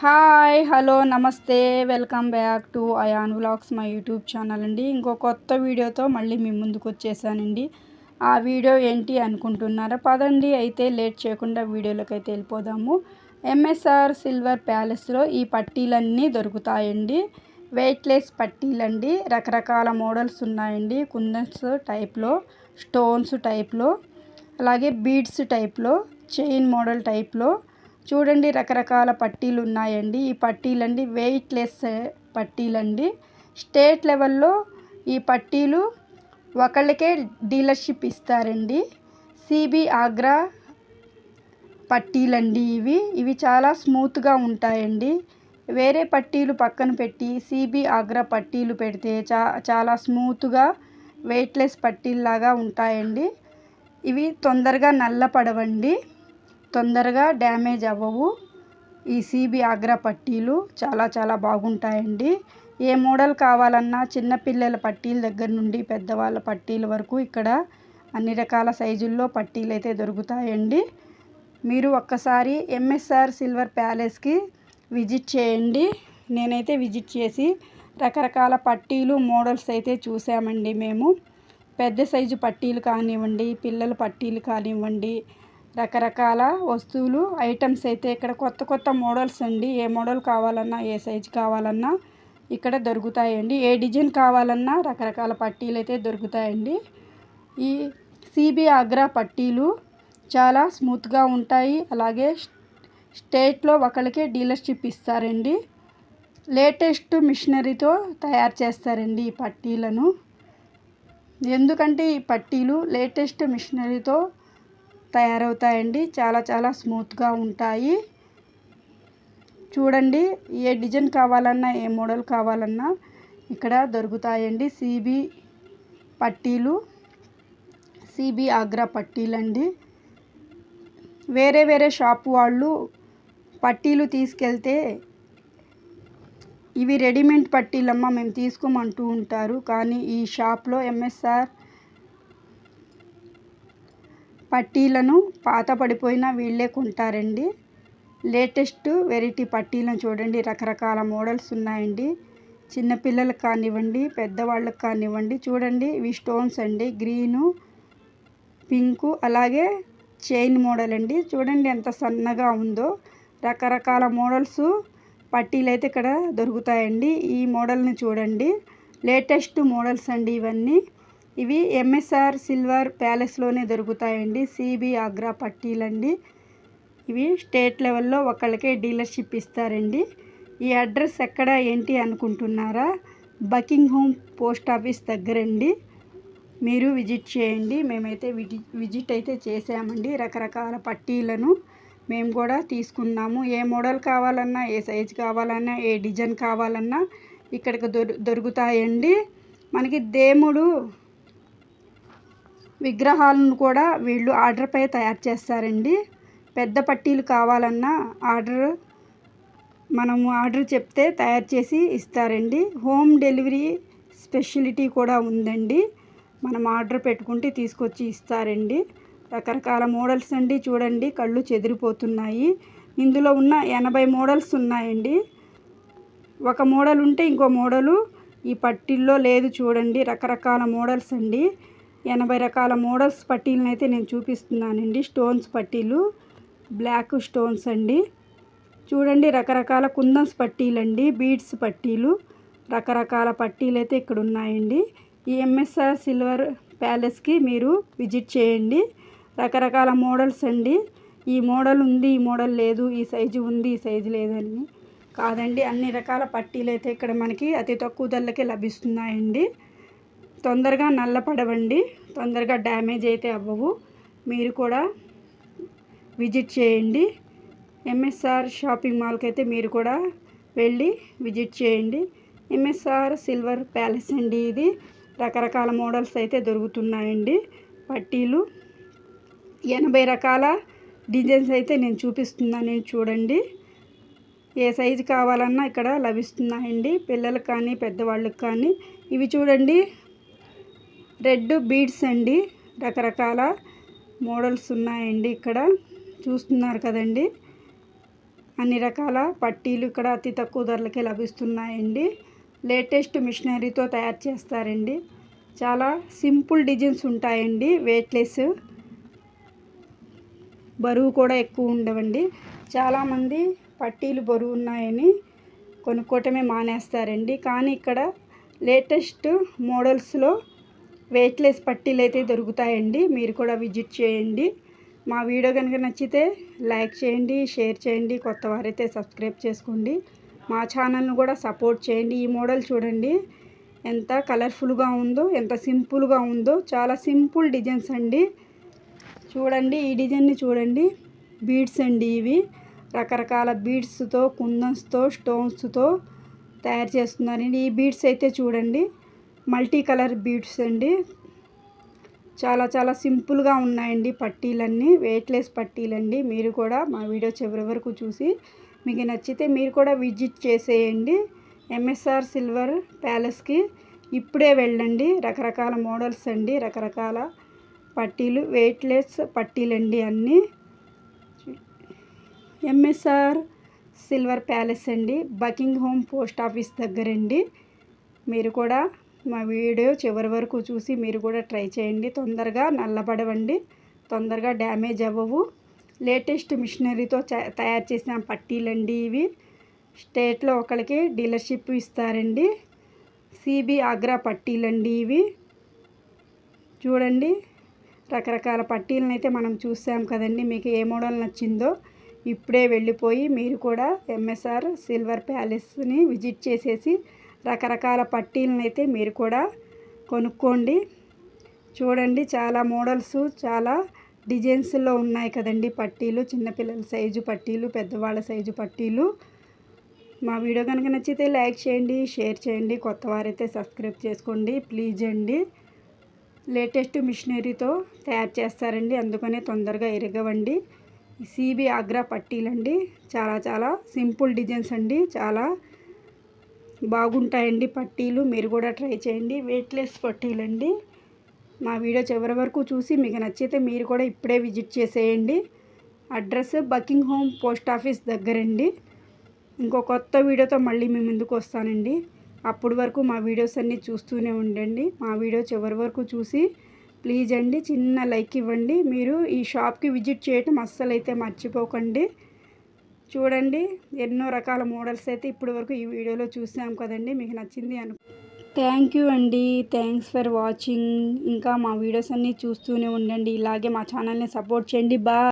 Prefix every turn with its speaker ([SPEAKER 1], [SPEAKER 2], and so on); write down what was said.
[SPEAKER 1] Hi hello నమస్తే. Welcome back to Ayan vlogs మా YouTube channel అండి. ఇంకో కొత్త వీడియోతో మళ్ళీ మీ ముందుకు వచ్చేసానండి. ఆ వీడియో ఏంటి అనుకుంటున్నారా? పదండి అయితే లేట్ చేయకుండా వీడియోలోకి అయితే వెళ్ళిపోదాము. ఎంఎస్ఆర్ సిల్వర్ ప్యాలెస్లో ఈ పట్టీలన్నీ దొరుకుతాయండి. వెయిట్లెస్ పట్టీలండి. రకరకాల మోడల్స్ ఉన్నాయండి. కుందన్స్ టైప్లో స్టోన్స్ టైప్లో అలాగే బీడ్స్ టైప్లో చైన్ మోడల్ టైప్లో చూడండి రకరకాల పట్టీలు ఉన్నాయండి. ఈ పట్టీలండి వెయిట్లెస్ పట్టీలండి. స్టేట్ లెవెల్లో ఈ పట్టీలు ఒకళ్ళకే డీలర్షిప్ ఇస్తారండి. సిబి ఆగ్రా పట్టీలండి ఇవి. ఇవి చాలా స్మూత్గా ఉంటాయండి. వేరే పట్టీలు పక్కన పెట్టి సిబి ఆగ్రా పట్టీలు పెడితే చా చాలా స్మూత్గా వెయిట్లెస్ పట్టీల్లాగా ఉంటాయండి. ఇవి తొందరగా నల్లపడవండి. తొందరగా డ్యామేజ్ అవ్వవు. ఈ సిబి ఆగ్రా పట్టీలు చాలా చాలా బాగుంటాయండి. ఏ మోడల్ కావాలన్నా చిన్నపిల్లల పట్టీల దగ్గర నుండి పెద్దవాళ్ళ పట్టీల వరకు ఇక్కడ అన్ని రకాల సైజుల్లో పట్టీలు అయితే దొరుకుతాయండి. మీరు ఒక్కసారి ఎంఎస్ఆర్ సిల్వర్ ప్యాలెస్కి విజిట్ చేయండి. నేనైతే విజిట్ చేసి రకరకాల పట్టీలు మోడల్స్ అయితే చూసామండి మేము. పెద్ద సైజు పట్టీలు కానివ్వండి పిల్లల పట్టీలు కానివ్వండి రకరకాల వస్తువులు ఐటమ్స్ అయితే ఇక్కడ కొత్త కొత్త మోడల్స్ అండి. ఏ మోడల్ కావాలన్నా ఏ సైజు కావాలన్నా ఇక్కడ దొరుకుతాయండి. ఏ డిజైన్ కావాలన్నా రకరకాల పట్టీలు అయితే దొరుకుతాయండి. ఈ సిబి ఆగ్రా పట్టీలు చాలా స్మూత్గా ఉంటాయి. అలాగే స్టేట్లో ఒకళ్ళకే డీలర్షిప్ ఇస్తారండి. లేటెస్ట్ మిషనరీతో తయారు చేస్తారండి ఈ పట్టీలను. ఎందుకంటే ఈ పట్టీలు లేటెస్ట్ మిషనరీతో తయారవుతాయండి. చాలా చాలా స్మూత్గా ఉంటాయి. చూడండి ఏ డిజైన్ కావాలన్నా ఏ మోడల్ కావాలన్నా ఇక్కడ దొరుకుతాయండి. సిబి పట్టీలు సిబి ఆగ్రా పట్టీలండి. వేరే వేరే షాప్ వాళ్ళు పట్టీలు తీసుకెళ్తే ఇవి రెడీమేడ్ పట్టీలమ్మ మేము తీసుకోమంటూ ఉంటారు. కానీ ఈ షాప్లో ఎంఎస్ఆర్ పట్టీలను పాత పడిపోయిన వీళ్ళే కొంటారండి. లేటెస్ట్ వెరైటీ పట్టీలను చూడండి. రకరకాల మోడల్స్ ఉన్నాయండి. చిన్నపిల్లలకు కానివ్వండి పెద్దవాళ్ళకి కానివ్వండి చూడండి. ఇవి స్టోన్స్ అండి. గ్రీను పింకు అలాగే చైన్ మోడల్ అండి. చూడండి ఎంత సన్నగా ఉందో. రకరకాల మోడల్స్ పట్టీలు అయితే ఇక్కడ దొరుకుతాయండి. ఈ మోడల్ని చూడండి. లేటెస్ట్ మోడల్స్ అండి ఇవన్నీ. ఇవి ఎంఎస్ఆర్ సిల్వర్ ప్యాలెస్లోనే దొరుకుతాయండి. సిబి ఆగ్రా పట్టీలండి. ఇవి స్టేట్ లెవెల్లో ఒకళ్ళకే డీలర్షిప్ ఇస్తారండి. ఈ అడ్రస్ ఎక్కడ ఏంటి అనుకుంటున్నారా? బకింగ్ హోమ్ పోస్ట్ ఆఫీస్ దగ్గరండి. మీరు విజిట్ చేయండి. మేమైతే విజిట్ అయితే చేసామండి రకరకాల పట్టీలను మేము కూడా తీసుకున్నాము. ఏ మోడల్ కావాలన్నా ఏ సైజ్ కావాలన్నా ఏ డిజైన్ కావాలన్నా ఇక్కడికి దొరు దొరుకుతాయండి. మనకి దేముడు విగ్రహాలను కూడా వీళ్ళు ఆర్డర్పై తయారు చేస్తారండి. పెద్ద పట్టీలు కావాలన్నా ఆర్డర్ మనము ఆర్డర్ చెప్తే తయారు చేసి ఇస్తారండి. హోమ్ డెలివరీ స్పెషలిటీ కూడా ఉందండి. మనం ఆర్డర్ పెట్టుకుంటే తీసుకొచ్చి ఇస్తారండి. రకరకాల మోడల్స్ అండి. చూడండి కళ్ళు చెదిరిపోతున్నాయి. ఇందులో ఉన్న ఎనభై మోడల్స్ ఉన్నాయండి. ఒక మోడల్ ఉంటే ఇంకో మోడలు ఈ పట్టిల్లో లేదు చూడండి. రకరకాల మోడల్స్ అండి. ఎనభై రకాల మోడల్స్ పట్టీలను అయితే నేను చూపిస్తున్నానండి. స్టోన్స్ పట్టీలు బ్లాక్ స్టోన్స్ అండి. చూడండి రకరకాల కుందన్స్ పట్టీలు అండి బీడ్స్ పట్టీలు రకరకాల పట్టీలు అయితే ఇక్కడ ఉన్నాయండి ఈ ఎంఎస్ఆర్ సిల్వర్ ప్యాలెస్కి మీరు విజిట్ చేయండి. రకరకాల మోడల్స్ అండి. ఈ మోడల్ ఉంది ఈ మోడల్ లేదు ఈ సైజు ఉంది ఈ సైజు లేదని కాదండి. అన్ని రకాల పట్టీలు అయితే ఇక్కడ మనకి అతి తక్కువ ధరలకే లభిస్తున్నాయండి. తొందరగా నల్లపడవండి. తొందరగా డ్యామేజ్ అయితే అవ్వవు. మీరు కూడా విజిట్ చేయండి. ఎంఎస్ఆర్ షాపింగ్ మాల్కి అయితే మీరు కూడా వెళ్ళి విజిట్ చేయండి. ఎంఎస్ఆర్ సిల్వర్ ప్యాలెస్ అండి ఇది. రకరకాల మోడల్స్ అయితే దొరుకుతున్నాయండి. పట్టీలు ఎనభై రకాల డిజైన్స్ అయితే నేను చూపిస్తున్నాను చూడండి. ఏ సైజు కావాలన్నా ఇక్కడ లభిస్తున్నాయండి. పిల్లలకు కానీ పెద్దవాళ్ళకి కానీ. ఇవి చూడండి. రెడ్ బీడ్స్ అండి. రకరకాల మోడల్స్ ఉన్నాయండి ఇక్కడ. చూస్తున్నారు కదండి. అన్ని రకాల పట్టీలు ఇక్కడ అతి తక్కువ ధరలకే లభిస్తున్నాయండి. లేటెస్ట్ మిషనరీతో తయారు చేస్తారండి. చాలా సింపుల్ డిజైన్స్ ఉంటాయండి. వెయిట్లెస్ బరువు కూడా ఎక్కువ ఉండవండి. చాలామంది పట్టీలు బరువు ఉన్నాయని కొనుక్కోవటమే మానేస్తారండి. కానీ ఇక్కడ లేటెస్ట్ మోడల్స్లో వెయిట్లెస్ పట్టీలు అయితే దొరుకుతాయండి. మీరు కూడా విజిట్ చేయండి. మా వీడియో కనుక నచ్చితే లైక్ చేయండి షేర్ చేయండి కొత్త వారైతే సబ్స్క్రైబ్ చేసుకోండి. మా ఛానల్ను కూడా సపోర్ట్ చేయండి. ఈ మోడల్ చూడండి. ఎంత కలర్ఫుల్గా ఉందో ఎంత సింపుల్గా ఉందో చాలా సింపుల్ డిజైన్స్ అండి. చూడండి ఈ డిజైన్ని చూడండి. బీడ్స్ అండి ఇవి. రకరకాల బీడ్స్తో కుందన్స్తో స్టోన్స్తో తయారు చేస్తున్నారండి. ఈ బీడ్స్ అయితే చూడండి. మల్టీ కలర్ బీడ్స్ అండి. చాలా చాలా సింపుల్గా ఉన్నాయండి పట్టీలన్నీ. వెయిట్లెస్ పట్టీలండి. మీరు కూడా మా వీడియో చివరి వరకు చూసి మీకు నచ్చితే మీరు కూడా విజిట్ చేసేయండి. ఎంఎస్ఆర్ సిల్వర్ ప్యాలెస్కి ఇప్పుడే వెళ్ళండి. రకరకాల మోడల్స్ అండి. రకరకాల పట్టీలు వెయిట్లెస్ పట్టీలండి అన్నీ. ఎంఎస్ఆర్ సిల్వర్ ప్యాలెస్ అండి. బకింగ్ హోమ్ పోస్ట్ ఆఫీస్ దగ్గరండి. మీరు కూడా మా వీడియో చివరి వరకు చూసి మీరు కూడా ట్రై చేయండి. తొందరగా నల్లబడవండి. తొందరగా డ్యామేజ్ అవ్వవు. లేటెస్ట్ మిషనరీతో తయారు చేసిన పట్టీలండి ఇవి. స్టేట్లో ఒకరికి డీలర్షిప్ ఇస్తారండి. సిబి ఆగ్రా పట్టీలండి ఇవి. చూడండి. రకరకాల పట్టీలను అయితే మనం చూసాం కదండి. మీకు ఏ మోడల్ నచ్చిందో ఇప్పుడే వెళ్ళిపోయి మీరు కూడా ఎంఎస్ఆర్ సిల్వర్ ప్యాలెస్ని విజిట్ చేసేసి రకరకాల పట్టీలను అయితే మీరు కూడా కొనుక్కోండి. చూడండి చాలా మోడల్స్ చాలా డిజైన్స్లో ఉన్నాయి కదండి పట్టీలు. చిన్నపిల్లల సైజు పట్టీలు పెద్దవాళ్ళ సైజు పట్టీలు. మా వీడియో కనుక నచ్చితే లైక్ చేయండి షేర్ చేయండి కొత్త వారైతే సబ్స్క్రైబ్ చేసుకోండి ప్లీజ్ అండి. లేటెస్ట్ మిషనరీతో తయారు చేస్తారండి అందుకనే తొందరగా ఎరగవండి. సిబి ఆగ్రా పట్టీలండి చాలా చాలా సింపుల్ డిజైన్స్ అండి చాలా బాగుంటాయండి పట్టీలు. మీరు కూడా ట్రై చేయండి. వెయిట్లెస్ పట్టీలండి. మా వీడియో చివరి వరకు చూసి మీకు నచ్చితే మీరు కూడా ఇప్పుడే విజిట్ చేసేయండి. Address Buckingham post office దగ్గరండి. ఇంకో కొత్త వీడియోతో మళ్ళీ మీ ముందుకు వస్తానండి. అప్పటి వరకు మా వీడియోస్ అన్నీ చూస్తూనే ఉండండి. మా వీడియో చివరి వరకు చూసి ప్లీజ్ అండి చిన్న లైక్ ఇవ్వండి. మీరు ఈ షాప్కి విజిట్ చేయటం అస్సలు అయితే మర్చిపోకండి. చూడండి ఎన్నో రకాల మోడల్స్ అయితే ఇప్పటి వరకు ఈ వీడియోలో చూసాం కదండి మీకు నచ్చింది అను. థ్యాంక్ యూ అండి థ్యాంక్స్ ఫర్ వాచింగ్. ఇంకా మా వీడియోస్ అన్నీ చూస్తూనే ఉండండి ఇలాగే మా ఛానల్ని సపోర్ట్ చేయండి. బా